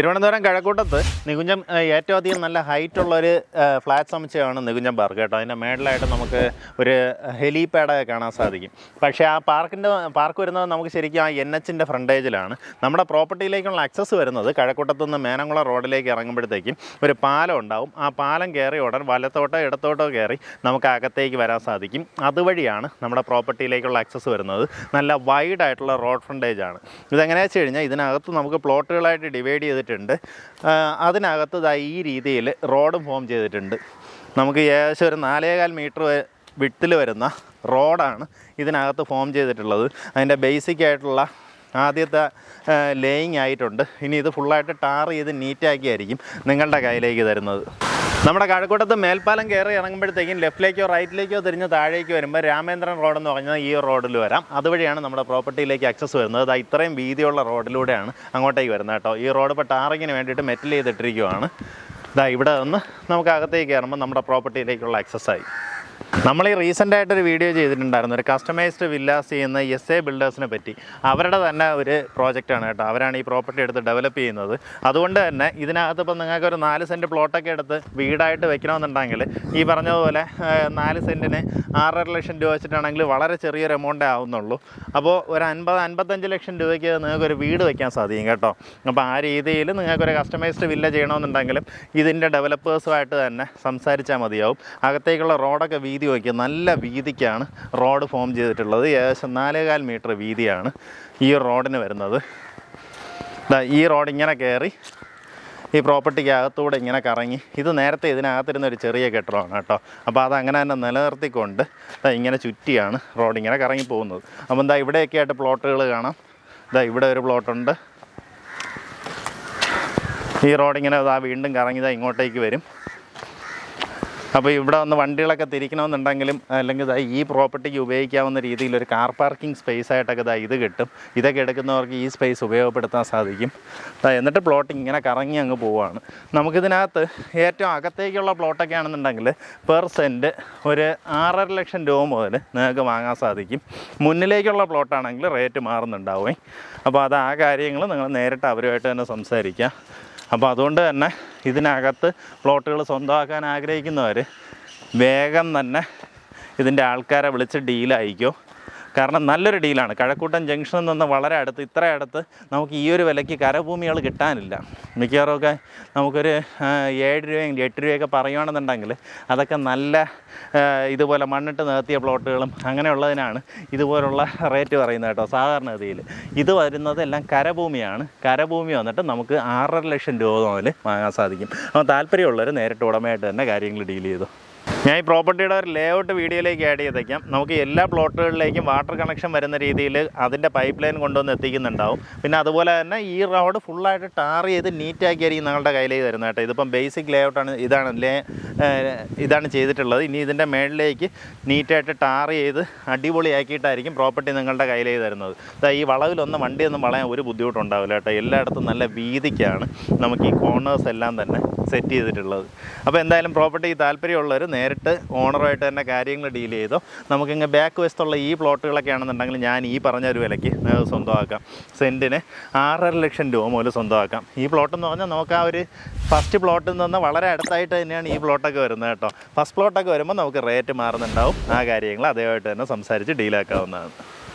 തിരുവനന്തപുരം കഴക്കൂട്ടത്ത് നികുഞ്ചം ഏറ്റവും അധികം നല്ല ഹൈറ്റ് ഉള്ള ഒരു ഫ്ലാറ്റ് സമുച്ചയമാണ് നികുഞ്ചം പാർക്ക് കേട്ടോ. അതിന്റെ മേളിലായിട്ട് നമുക്ക് ഒരു ഹെലിപാഡൊക്കെ കാണാൻ സാധിക്കും. പക്ഷേ ആ പാർക്കിന്റെ പാർക്ക് വരുന്നത് നമുക്ക് ശരിക്കും ആ എൻ എച്ചിന്റെ ഫ്രണ്ടേജിലാണ്. നമ്മുടെ പ്രോപ്പർട്ടിയിലേക്കുള്ള അക്സസ് വരുന്നത് കഴക്കൂട്ടത്തു നിന്ന് മേനംകുളം റോഡിലേക്ക് ഇറങ്ങുമ്പോഴത്തേക്കും ഒരു പാലം ഉണ്ടാവും. ആ പാലം കയറി ഉടൻ വലത്തോട്ടോ ഇടത്തോട്ടോ കയറി നമുക്ക് അകത്തേക്ക് വരാൻ സാധിക്കും. അതുവഴിയാണ് നമ്മുടെ പ്രോപ്പർട്ടിയിലേക്കുള്ള അക്സസ് വരുന്നത്. നല്ല വൈഡ് ആയിട്ടുള്ള റോഡ് ഫ്രണ്ടേജ് ആണ് ഇതെങ്ങനെയാ വെച്ച് കഴിഞ്ഞാൽ ഇതിനകത്ത് നമുക്ക് പ്ലോട്ടുകളായിട്ട് ഡിവൈഡ് ചെയ്തിട്ടുണ്ട്. അതിനകത്ത് ഈ രീതിയിൽ റോഡും ഫോം ചെയ്തിട്ടുണ്ട്. നമുക്ക് ഏകദേശം ഒരു നാലേകാൽ മീറ്റർ വിട്ടിൽ വരുന്ന റോഡാണ് ഇതിനകത്ത് ഫോം ചെയ്തിട്ടുള്ളത്. അതിന്റെ ബേസിക് ആയിട്ടുള്ള ആദ്യത്തെ ലേയിങ് ആയിട്ടുണ്ട്. ഇനി ഇത് ഫുള്ളായിട്ട് ടാർ ചെയ്ത് നീറ്റാക്കിയായിരിക്കും നിങ്ങളുടെ കയ്യിലേക്ക് തരുന്നത്. നമ്മുടെ കഴക്കൂട്ടത്ത് മേൽപ്പാലം കയറി ഇറങ്ങുമ്പോഴത്തേക്കും ലെഫ്റ്റിലേക്കോ റൈറ്റിലേക്കോ തിരിഞ്ഞ് താഴേക്ക് വരുമ്പോൾ രാമേന്ദ്രൻ റോഡെന്ന് പറഞ്ഞാൽ ഈ റോഡിൽ വരാം. അതുവഴിയാണ് നമ്മുടെ പ്രോപ്പർട്ടിയിലേക്ക് അക്സസ് വരുന്നത്. അത് ഇത്രയും വീതിയുള്ള റോഡിലൂടെയാണ് അങ്ങോട്ടേക്ക് വരുന്നത് കേട്ടോ. ഈ റോഡ് ഇപ്പോൾ ടാറിങ്ങിന് വേണ്ടിയിട്ട് മെറ്റൽ ചെയ്തിട്ടിരിക്കുവാണ്. ഇതാ ഇവിടെ നിന്ന് നമുക്ക് അകത്തേക്ക് കയറുമ്പോൾ നമ്മുടെ പ്രോപ്പർട്ടിയിലേക്കുള്ള ആയി. നമ്മൾ ഈ റീസെന്റ് ആയിട്ടൊരു വീഡിയോ ചെയ്തിട്ടുണ്ടായിരുന്നു. ഒരു കസ്റ്റമൈസ്ഡ് വില്ലാസ് ചെയ്യുന്ന എസ് എ ബിൽഡേഴ്സിനെ പറ്റി. അവരുടെ തന്നെ ഒരു പ്രോജക്റ്റാണ് കേട്ടോ. അവരാണ് ഈ പ്രോപ്പർട്ടി എടുത്ത് ഡെവലപ്പ് ചെയ്യുന്നത്. അതുകൊണ്ട് തന്നെ ഇതിനകത്ത് ഇപ്പം നിങ്ങൾക്ക് ഒരു നാല് സെന്റ് പ്ലോട്ടൊക്കെ എടുത്ത് വീടായിട്ട് വെക്കണമെന്നുണ്ടെങ്കിൽ ഈ പറഞ്ഞതുപോലെ നാല് സെന്റിന് ആറര ലക്ഷം രൂപ വെച്ചിട്ടാണെങ്കിൽ വളരെ ചെറിയൊരു എമൗണ്ടേ ആവുന്നുള്ളൂ. അപ്പോൾ ഒരു അൻപത് അൻപത്തഞ്ച് ലക്ഷം രൂപയ്ക്ക് നിങ്ങൾക്കൊരു വീട് വയ്ക്കാൻ സാധിക്കും കേട്ടോ. അപ്പോൾ ആ രീതിയിൽ നിങ്ങൾക്കൊരു കസ്റ്റമൈസ്ഡ് വില്ല ചെയ്യണമെന്നുണ്ടെങ്കിലും ഇതിന്റെ ഡെവലപ്പേഴ്സുമായിട്ട് തന്നെ സംസാരിച്ചാൽ മതിയാവും. അകത്തേക്കുള്ള റോഡൊക്കെ വീതി വയ്ക്കുക നല്ല വീതിക്കാണ് റോഡ് ഫോം ചെയ്തിട്ടുള്ളത്. ഏകദേശം നാലേകാൽ മീറ്റർ വീതിയാണ് ഈ റോഡിന് വരുന്നത്. ഈ റോഡ് ഇങ്ങനെ കയറി ഈ പ്രോപ്പർട്ടിക്ക് അകത്തൂടെ ഇങ്ങനെ കറങ്ങി. ഇത് നേരത്തെ ഇതിനകത്തിരുന്ന ഒരു ചെറിയ കെട്ടിടമാണ് കേട്ടോ. അപ്പോൾ അത് അങ്ങനെ തന്നെ നിലനിർത്തിക്കൊണ്ട് ഇങ്ങനെ ചുറ്റിയാണ് റോഡ് ഇങ്ങനെ കറങ്ങി പോകുന്നത് അപ്പം എന്താ ഇവിടെയൊക്കെ ആയിട്ട് പ്ലോട്ടുകൾ കാണാം. ഇതാ ഇവിടെ ഒരു പ്ലോട്ടുണ്ട്. ഈ റോഡ് ഇങ്ങനെ ഇതാ വീണ്ടും കറങ്ങി ഇതാ ഇങ്ങോട്ടേക്ക് വരും. അപ്പോൾ ഇവിടെ വന്ന് വണ്ടികളൊക്കെ തിരിക്കണമെന്നുണ്ടെങ്കിലും അല്ലെങ്കിൽ ഈ പ്രോപ്പർട്ടിക്ക് ഉപയോഗിക്കാവുന്ന രീതിയിൽ ഒരു കാർ പാർക്കിംഗ് സ്പേസ് ആയിട്ടൊക്കെ ഇതാ ഇത് കിട്ടും. ഇതൊക്കെ എടുക്കുന്നവർക്ക് ഈ സ്പേസ് ഉപയോഗപ്പെടുത്താൻ സാധിക്കും. എന്നിട്ട് പ്ലോട്ട് ഇങ്ങനെ കറങ്ങി അങ്ങ് പോവുകയാണ് നമുക്കിതിനകത്ത് ഏറ്റവും അകത്തേക്കുള്ള പ്ലോട്ടൊക്കെ ആണെന്നുണ്ടെങ്കിൽ പെർ സെന്റ് ഒരു ആറര ലക്ഷം രൂപ മുതൽ നിങ്ങൾക്ക് വാങ്ങാൻ സാധിക്കും. മുന്നിലേക്കുള്ള പ്ലോട്ടാണെങ്കിൽ റേറ്റ് മാറുന്നുണ്ടാവുമേ അപ്പോൾ അത് ആ കാര്യങ്ങൾ നിങ്ങൾ നേരിട്ട് അവരുമായിട്ട് തന്നെ സംസാരിക്കാം. അപ്പോൾ അതുകൊണ്ട് തന്നെ ഇതിനകത്ത് പ്ലോട്ടുകൾ സ്വന്തമാക്കാൻ ആഗ്രഹിക്കുന്നവർ വേഗം തന്നെ ഇതിന്റെ ആൾക്കാരെ വിളിച്ച് ഡീലായിക്കോ കാരണം നല്ലൊരു ഡീലാണ്. കഴക്കൂട്ടം ജംഗ്ഷനിൽ നിന്ന് വളരെ അടുത്ത് ഇത്ര അടുത്ത് നമുക്ക് ഈ ഒരു വിലയ്ക്ക് കരഭൂമികൾ കിട്ടാനില്ല. മിക്കവാറുമൊക്കെ നമുക്കൊരു ഏഴ് രൂപയും എട്ട് രൂപയൊക്കെ പറയുകയാണെന്നുണ്ടെങ്കിൽ അതൊക്കെ നല്ല ഇതുപോലെ മണ്ണിട്ട് നിർത്തിയ പ്ലോട്ടുകളും അങ്ങനെയുള്ളതിനാണ് ഇതുപോലുള്ള റേറ്റ് പറയുന്നത് കേട്ടോ സാധാരണഗതിയിൽ. ഇത് വരുന്നത് എല്ലാം കരഭൂമിയാണ്. കരഭൂമി വന്നിട്ട് നമുക്ക് ആറര ലക്ഷം രൂപ മുതൽ വാങ്ങാൻ സാധിക്കും. അപ്പോൾ താല്പര്യമുള്ളവർ നേരിട്ട് ഉടമയായിട്ട് തന്നെ കാര്യങ്ങൾ ഡീൽ ചെയ്തു. ഞാൻ ഈ പ്രോപ്പർട്ടിയുടെ ഒരു ലേഔട്ട് വീഡിയോയിലേക്ക് ആഡ് ചെയ്തേക്കാം. നമുക്ക് എല്ലാ പ്ലോട്ടുകളിലേക്കും വാട്ടർ കണക്ഷൻ വരുന്ന രീതിയിൽ അതിന്റെ പൈപ്പ് ലൈൻ കൊണ്ടുവന്ന് എത്തിക്കുന്നുണ്ടാവും. പിന്നെ അതുപോലെ തന്നെ ഈ റോഡ് ഫുള്ളായിട്ട് ടാർ ചെയ്ത് നീറ്റാക്കിയായിരിക്കും നിങ്ങളുടെ കയ്യിലേക്ക് തരുന്നത് കേട്ടോ. ഇതിപ്പം ബേസിക് ലേഔട്ടാണ് ഇതാണ് ലേ ഇതാണ് ചെയ്തിട്ടുള്ളത്. ഇനി ഇതിന്റെ മേളിലേക്ക് നീറ്റായിട്ട് ടാർ ചെയ്ത് അടിപൊളിയാക്കിയിട്ടായിരിക്കും പ്രോപ്പർട്ടി നിങ്ങളുടെ കയ്യിലേക്ക് തരുന്നത് അതായത് ഈ വളവിലൊന്നും വണ്ടിയൊന്നും വളയാൻ ഒരു ബുദ്ധിമുട്ടുണ്ടാവില്ല കേട്ടോ. എല്ലായിടത്തും നല്ല വീതിക്കാണ്. നമുക്ക് ഈ കോർണേഴ്സ് എല്ലാം തന്നെ സെറ്റ് ചെയ്തിട്ടുള്ളത്. അപ്പോൾ എന്തായാലും പ്രോപ്പർട്ടി താല്പര്യമുള്ളവർ നേരിട്ട് ഓണറുമായിട്ട് തന്നെ കാര്യങ്ങൾ ഡീൽ ചെയ്തോ നമുക്കിങ്ങ് ബാക്ക് വശത്തുള്ള ഈ പ്ലോട്ടുകളൊക്കെ ആണെന്നുണ്ടെങ്കിൽ ഞാൻ ഈ പറഞ്ഞ ഒരു വിലയ്ക്ക് സ്വന്തമാക്കാം. സെന്റിന് ആറര ലക്ഷം രൂപ മുതൽ സ്വന്തമാക്കാം. ഈ പ്ലോട്ട് എന്ന് പറഞ്ഞാൽ നമുക്ക് ആ ഒരു ഫസ്റ്റ് പ്ലോട്ടിൽ നിന്ന് വളരെ അടുത്തായിട്ട് തന്നെയാണ് ഈ പ്ലോട്ടൊക്കെ വരുന്നത് കേട്ടോ. ഫസ്റ്റ് പ്ലോട്ടൊക്കെ വരുമ്പോൾ നമുക്ക് റേറ്റ് മാറുന്നുണ്ടാവും. ആ കാര്യങ്ങൾ അതേമായിട്ട് തന്നെ സംസാരിച്ച് ഡീലാക്കാവുന്നതാണ്